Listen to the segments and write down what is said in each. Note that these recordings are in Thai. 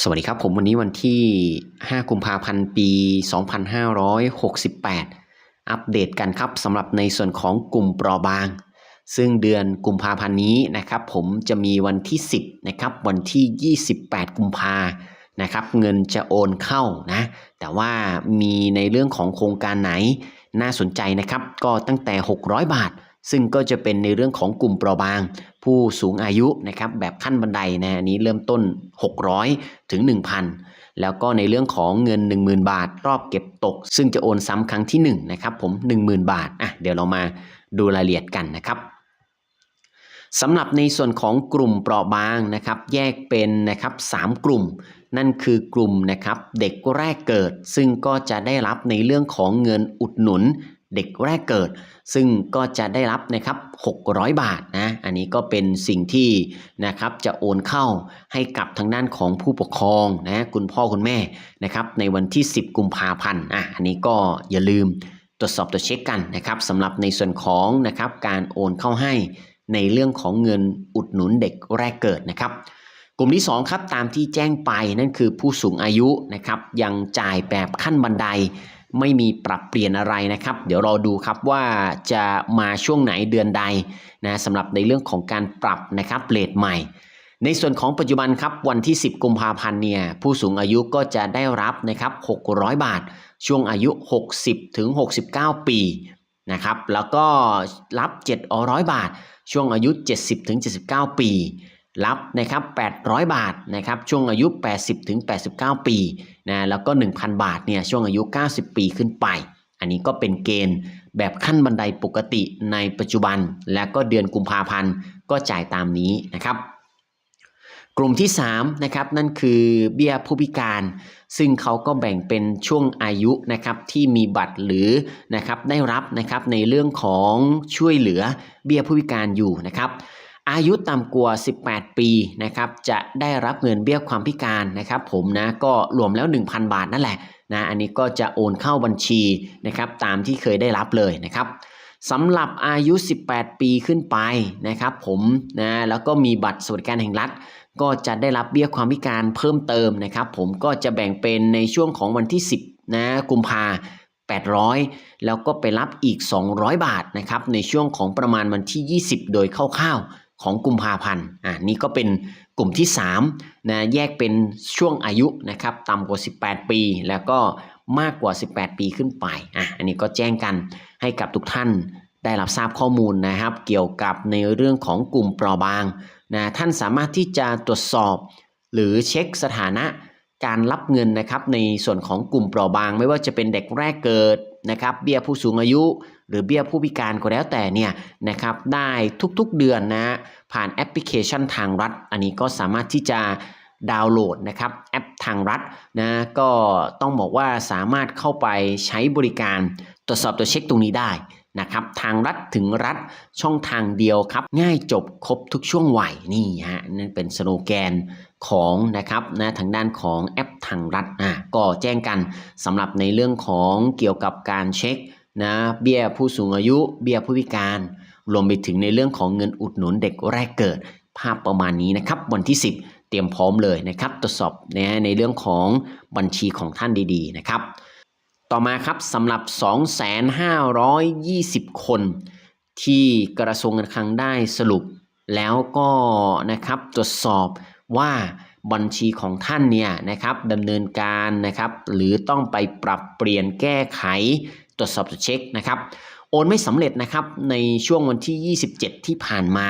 สวัสดีครับผมวันนี้วันที่ 5 กุมภาพันธ์ ปี 2568 อัปเดตกันครับสำหรับในส่วนของกลุ่มเปราะบาง ซึ่งเดือนกุมภาพันธ์นี้นะครับผมจะมีวันที่ 10นะครับวันที่ 28 กุมภานะครับเงินจะโอนเข้านะ แต่ว่ามีในเรื่องของโครงการไหนน่าสนใจนะครับ ก็ตั้งแต่ 600 บาท ซึ่งก็จะเป็นในเรื่องของกลุ่มเปราะบาง ผู้สูงอายุนะครับแบบขั้นบันไดนะอันนี้เริ่มต้น 600 ถึง 1,000 แล้วก็ในเรื่องของเงิน 10,000 บาท รอบเก็บตก ซึ่งจะโอนซ้ำครั้งที่1นะครับผม 10,000 บาทอะเดี๋ยวเรามาดูรายละเอียดกันนะครับสำหรับในส่วนของกลุ่มเปราะบางนะครับ แยกเป็นนะครับ3กลุ่ม นั่นคือกลุ่มนะครับเด็กแรกเกิด ซึ่งก็จะได้รับในเรื่องของเงินอุดหนุน เด็กแรกเกิด ซึ่งก็จะได้รับนะครับ600 บาทนะอันนี้ก็เป็นสิ่งที่นะครับจะโอนเข้าให้กับทางด้านของผู้ปกครองนะคุณพ่อคุณแม่นะครับในวันที่ 10 กุมภาพันธ์อะอันนี้ก็อย่าลืมตรวจสอบตรวจเช็คกันนะครับสำหรับในส่วนของนะครับการโอนเข้าให้ในเรื่องของเงินอุดหนุนเด็กแรกเกิดนะครับ กลุ่มที่ 2 ครับตามที่แจ้งไปนั่นคือผู้สูงอายุนะครับยังจ่ายแบบขั้นบันไดไม่มีปรับเปลี่ยนอะไรนะครับ เดี๋ยวรอดูครับว่าจะมาช่วงไหนเดือนใดนะสำหรับในเรื่องของการปรับนะครับเรทใหม่ ในส่วนของปัจจุบันครับวันที่ 10 กุมภาพันธ์เนี่ยผู้สูงอายุก็จะได้รับนะครับ600 บาท ช่วงอายุ 60ถึง69 ปีนะครับแล้วก็รับ 700 บาท ช่วงอายุ 70ถึง79 ปี รับนะครับ800 บาทนะครับช่วงอายุ 80ถึง89 ปีนะแล้วก็ 1,000 บาทเนี่ยช่วงอายุ 90 ปีขึ้นไป อันนี้ก็เป็นเกณฑ์แบบขั้นบันไดปกติในปัจจุบัน และก็เดือนกุมภาพันธ์ก็จ่ายตามนี้นะครับ กลุ่มที่3นะครับนั่นคือเบี้ยผู้พิการ ซึ่งเขาก็แบ่งเป็นช่วงอายุนะครับที่มีบัตรหรือนะครับได้รับนะครับในเรื่องของช่วยเหลือเบี้ยผู้พิการอยู่นะครับ อายุต่ำกว่า 18 ปีนะครับจะได้รับเงินเบี้ยความพิการนะครับผมนะก็รวมแล้ว 1,000 บาทนั่นแหละนะอันนี้ก็จะโอนเข้าบัญชีนะครับตามที่เคยได้รับเลยนะครับสำหรับอายุ 18 ปีขึ้นไปนะครับผมนะแล้วก็มีบัตรสวัสดิการแห่งรัฐ ก็จะได้รับเบี้ยความพิการเพิ่มเติมนะครับผมก็จะแบ่งเป็นในช่วงของวันที่ 10นะกุมภา800 แล้วก็ไปรับอีก 200 บาทนะครับในช่วงของประมาณวันที่ 20 โดยคร่าวๆ ของกุมภาพันธ์อ่านี่ก็เป็นกลุ่มที่3นะแยกเป็นช่วงอายุนะครับต่ำกว่า 18 ปี แล้วก็มากกว่า 18 ปีขึ้นไปอะอันนี้ก็แจ้งกันให้กับทุกท่านได้รับทราบข้อมูลนะครับ เกี่ยวกับในเรื่องของกลุ่มเปราะบางนะท่านสามารถที่จะตรวจสอบ หรือเช็คสถานะการรับเงินนะครับในส่วนของกลุ่มเปราะบาง ไม่ว่าจะเป็นเด็กแรกเกิด นะครับเบี้ยผู้สูงอายุ หรือเบี้ยผู้พิการก็แล้วแต่เนี่ยนะครับได้ทุกๆเดือนนะผ่านแอปพลิเคชันทางรัฐ อันนี้ก็สามารถที่จะดาวน์โหลดนะครับแอปทางรัฐนะก็ต้องบอกว่าสามารถเข้าไปใช้บริการตรวจสอบตัวเช็คตรงนี้ได้นะครับทางรัฐถึงรัฐช่องทางเดียวครับ ง่ายจบครบทุกช่วงวัยนี่ฮะนั่นเป็นสโลแกน ของนะครับนะทางด้านของแอปทางรัฐอะก็แจ้งกันสำหรับในเรื่องของเกี่ยวกับการเช็คนะเบี้ยผู้สูงอายุ เบี้ยผู้พิการรวมไปถึงในเรื่องของเงินอุดหนุนเด็กแรกเกิด ภาพประมาณนี้นะครับ วันที่ 10 เตรียมพร้อมเลยนะครับ ตรวจสอบนะในเรื่องของบัญชีของท่านดีๆนะครับ ต่อมาครับสำหรับ 2,520 คนที่กระทรวงการคลังได้สรุป แล้วก็นะครับตรวจสอบ ว่าบัญชีของท่านเนี่ยนะครับดำเนินการนะครับ หรือต้องไปปรับเปลี่ยนแก้ไขตรวจสอบเช็คนะครับ โอนไม่สำเร็จนะครับในช่วงวันที่ 27 ที่ผ่านมา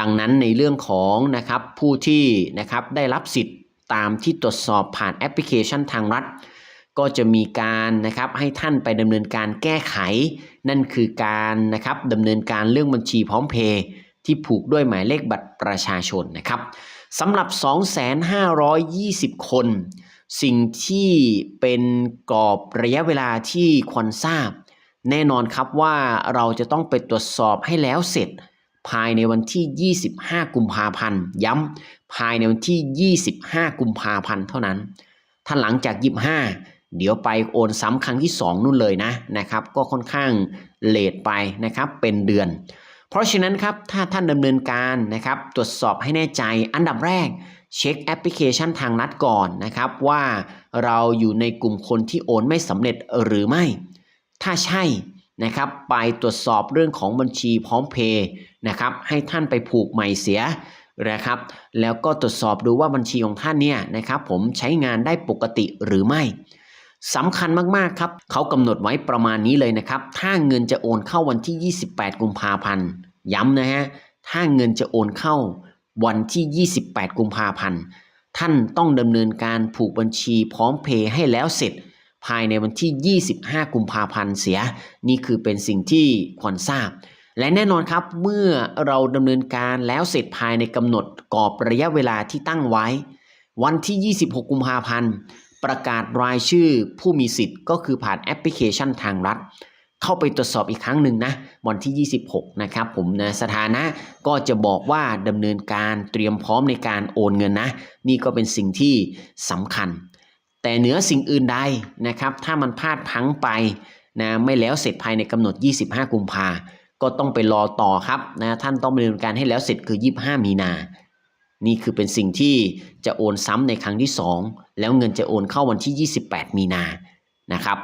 ดังนั้นในเรื่องของนะครับผู้ที่นะครับได้รับสิทธิ์ตามที่ตรวจสอบผ่านแอปพลิเคชันทางรัฐ ก็จะมีการนะครับให้ท่านไปดำเนินการแก้ไข นั่นคือการนะครับดำเนินการเรื่องบัญชีพร้อมเพย์ที่ผูกด้วยหมายเลขบัตรประชาชนนะครับ สำหรับ 2,520 คน สิ่งที่เป็นกรอบระยะเวลาที่ควรทราบ แน่นอนครับว่าเราจะต้องไปตรวจสอบให้แล้วเสร็จ ภายในวันที่ 25 กุมภาพันธ์ ย้ำภายในวันที่ 25 กุมภาพันธ์เท่านั้น ถ้าหลังจาก 25 เดี๋ยวไปโอนซ้ำครั้งที่ 2 นู่นเลยนะนะครับ ก็ค่อนข้างเลทไปนะครับ เป็นเดือน เพราะฉะนั้นครับถ้าท่านดำเนินการนะครับ ตรวจสอบให้แน่ใจอันดับแรกเช็คแอปพลิเคชันทางรัฐก่อนนะครับว่าเราอยู่ในกลุ่มคนที่โอนไม่สำเร็จหรือไม่ ถ้าใช่นะครับไปตรวจสอบเรื่องของบัญชีพร้อมเพย์นะครับให้ท่านไปผูกใหม่เสียนะครับ แล้วก็ตรวจสอบดูว่าบัญชีของท่านเนี่ยนะครับผมใช้งานได้ปกติหรือไม่ สำคัญมากๆครับเขากำหนดไว้ประมาณนี้เลยนะครับ ถ้าเงินจะโอนเข้าวันที่ 28 กุมภาพันธ์ย้ำนะฮะถ้าเงินจะโอนเข้าวันที่ 28 กุมภาพันธ์ท่านต้องดำเนินการผูกบัญชีพร้อมเพย์ให้แล้วเสร็จ ภายในวันที่ 25 กุมภาพันธ์เสีย นี่คือเป็นสิ่งที่ควรทราบ และแน่นอนครับเมื่อเราดำเนินการแล้วเสร็จภายในกำหนดกรอบระยะเวลาที่ตั้งไว้ วันที่ 26 กุมภาพันธ์ ประกาศรายชื่อผู้มีสิทธิ์ ก็คือผ่านแอปพลิเคชันทางรัฐ เข้าไปตรวจสอบอีกครั้งหนึ่งนะวันที่ 26 นะครับผมนะสถานะก็จะบอกว่าดำเนินการเตรียมพร้อมในการโอนเงินนะ นี่ก็เป็นสิ่งที่สำคัญ แต่เหนือสิ่งอื่นใดนะครับถ้ามันพลาดพังไปนะไม่แล้วเสร็จภายในกำหนด 25 กุมภาก็ต้องไปรอต่อครับนะท่านต้องดำเนินการให้แล้วเสร็จคือ 25 มีนา นี่คือเป็นสิ่งที่จะโอนซ้ำในครั้งที่ 2 แล้วเงินจะโอนเข้าวันที่ 28 มีนานะครับ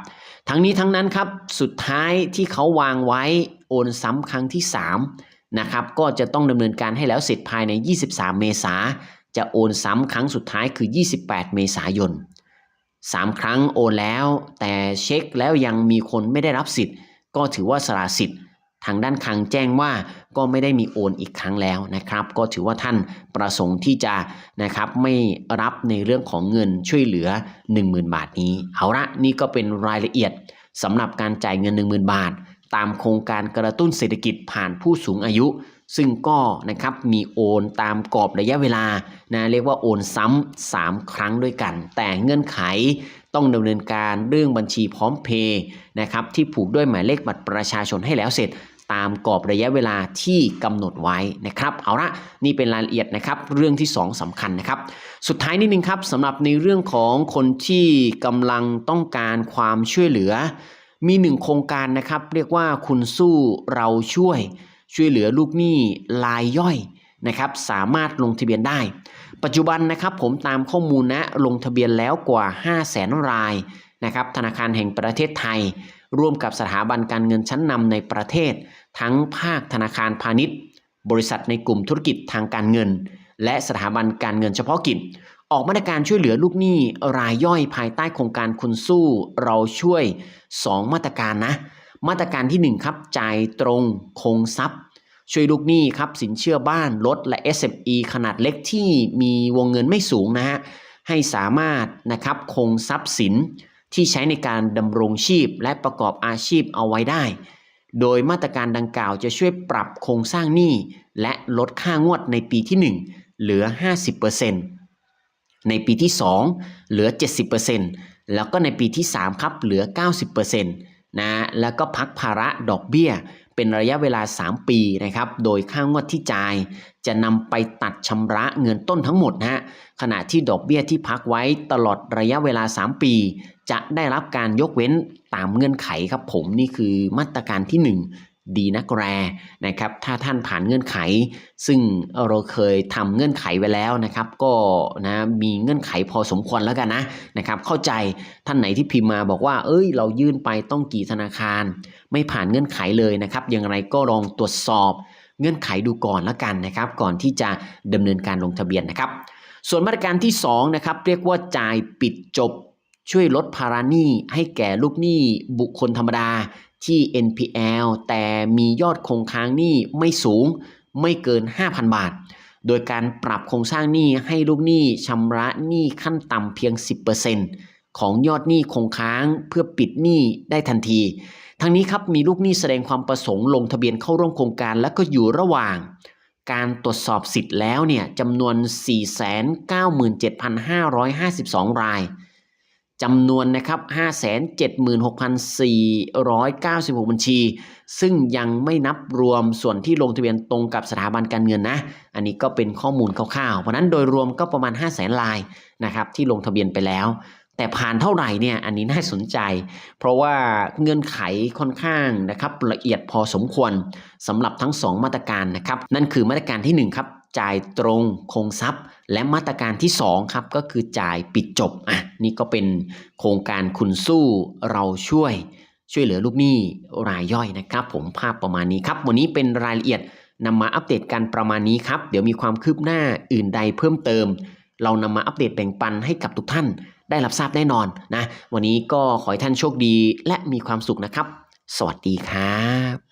ทั้งนี้ทั้งนั้นครับสุดท้ายที่เขาวางไว้โอนซ้ำครั้งที่3นะครับก็จะต้องดำเนินการให้แล้วเสร็จภายใน 23 เมษาจะโอนซ้ำครั้งสุดท้ายคือ 28 เมษายน3 ครั้งโอนแล้ว แต่เช็คแล้วยังมีคนไม่ได้รับสิทธิ์ ก็ถือว่าสละสิทธิ์ ทางด้านคลังแจ้งว่าก็ไม่ได้มีโอนอีกครั้งแล้วนะครับ ก็ถือว่าท่านประสงค์ที่จะนะครับไม่รับในเรื่องของเงินช่วยเหลือ 10,000 บาทนี้ เอาละนี่ก็เป็นรายละเอียดสำหรับการจ่ายเงิน 10,000 บาท ตามโครงการกระตุ้นเศรษฐกิจผ่านผู้สูงอายุ ซึ่งก็นะครับมีโอนตามกรอบระยะเวลานะเรียกว่าโอนซ้ำ3ครั้งด้วยกัน แต่เงื่อนไขต้องดำเนินการเรื่องบัญชีพร้อมเพย์นะครับที่ผูกด้วยหมายเลขบัตรประชาชนให้แล้วเสร็จ ตามกรอบระยะเวลาที่กำหนดไว้นะครับ เอาละนี่เป็นรายละเอียดนะครับเรื่องที่ 2สำคัญนะครับ สุดท้ายนิดนึงครับสำหรับในเรื่องของคนที่กำลังต้องการความช่วยเหลือ มีหนึ่งโครงการนะครับ เรียกว่าคุณสู้เราช่วย ช่วยเหลือลูกหนี้รายย่อยนะครับ สามารถลงทะเบียนได้ ปัจจุบันนะครับผมตามข้อมูลนะลงทะเบียนแล้วกว่า 5 0 0แสนรายนะครับธนาคารแห่งประเทศไทย ร่วมกับสถาบันการเงินชั้นนำในประเทศ ทั้งภาคธนาคารพาณิชย์ บริษัทในกลุ่มธุรกิจทางการเงิน และสถาบันการเงินเฉพาะกิจ ออกมาตรการช่วยเหลือลูกหนี้รายย่อยภายใต้โครงการคุณสู้เราช่วย 2 มาตรการนะ มาตรการที่ 1 ครับจ่ายตรงคงทรัพย์ ช่วยลูกหนี้ครับสินเชื่อบ้านรถและ SME ขนาดเล็กที่มีวงเงินไม่สูงนะฮะให้สามารถนะครับคงทรัพย์สิน ที่ใช้ในการดำรงชีพและประกอบอาชีพเอาไว้ได้ โดยมาตรการดังกล่าวจะช่วยปรับโครงสร้างหนี้และลดค่างวดในปีที่ 1 เหลือ 50%ในปีที่ 2 เหลือ 70%แล้วก็ในปีที่ 3 ครับเหลือ 90%นะแล้วก็พักภาระดอกเบี้ย เป็นระยะเวลา 3 ปีนะครับ โดยค่างวดที่จ่าย จะนำไปตัดชำระเงินต้นทั้งหมดนะฮะ ขณะที่ดอกเบี้ยที่พักไว้ตลอดระยะเวลา 3 ปี จะได้รับการยกเว้นตามเงื่อนไขครับผมนี่คือมาตรการที่ 1 ดีนักแรนะครับ ถ้าท่านผ่านเงื่อนไข ซึ่งเราเคยทำเงื่อนไขไว้แล้วนะครับ ก็นะมีเงื่อนไขพอสมควรแล้วกันนะนะครับ เข้าใจท่านไหนที่พิมพ์มาบอกว่า เอ้ย เรายื่นไปต้องกี่ธนาคาร ไม่ผ่านเงื่อนไขเลยนะครับ อย่างไรก็ลองตรวจสอบเงื่อนไขดูก่อนแล้วกันนะครับ ก่อนที่จะดำเนินการลงทะเบียนนะครับ ส่วนมาตรการที่2นะครับเรียกว่าจ่ายปิดจบช่วยลดภาระหนี้ให้แก่ลูกหนี้บุคคลธรรมดา ที่ NPL แต่มียอดคงค้างหนี้ไม่สูงไม่เกิน 5,000 บาท โดยการปรับโครงสร้างหนี้ให้ลูกหนี้ชำระหนี้ขั้นต่ำเพียง 10%ของยอดหนี้คงค้างเพื่อปิดหนี้ได้ทันที ทั้งนี้ครับมีลูกหนี้แสดงความประสงค์ลงทะเบียนเข้าร่วมโครงการและก็อยู่ระหว่าง การตรวจสอบสิทธิ์แล้วเนี่ยจำนวน 497,552 ราย จำนวนนะครับ 576,496 บัญชี ซึ่งยังไม่นับรวมส่วนที่ลงทะเบียนตรงกับสถาบันการเงินนะ อันนี้ก็เป็นข้อมูลคร่าวๆ เพราะนั้นโดยรวมก็ประมาณ 5 0 0แสนลายนะครับที่ลงทะเบียนไปแล้ว แต่ผ่านเท่าไหร่เนี่ยอันนี้น่าสนใจ เพราะว่าเงื่อนไขค่อนข้างนะครับละเอียดพอสมควรสำหรับทั้ง 2 มาตรการนะครับ นั่นคือมาตรการที่1ครับ จ่ายตรงคงทรัพย์ และมาตรการที่2ครับก็คือจ่ายปิดจบอะนี่ก็เป็นโครงการคุณสู้เราช่วย ช่วยเหลือลูกหนี้รายย่อยนะครับ ผมภาพประมาณนี้ครับ วันนี้เป็นรายละเอียดนำมาอัปเดตกันประมาณนี้ครับ เดี๋ยวมีความคืบหน้าอื่นใดเพิ่มเติม เรานำมาอัปเดตแบ่งปันให้กับทุกท่าน ได้รับทราบแน่นอนนะ วันนี้ก็ขอให้ท่านโชคดีและมีความสุขนะครับ สวัสดีครับ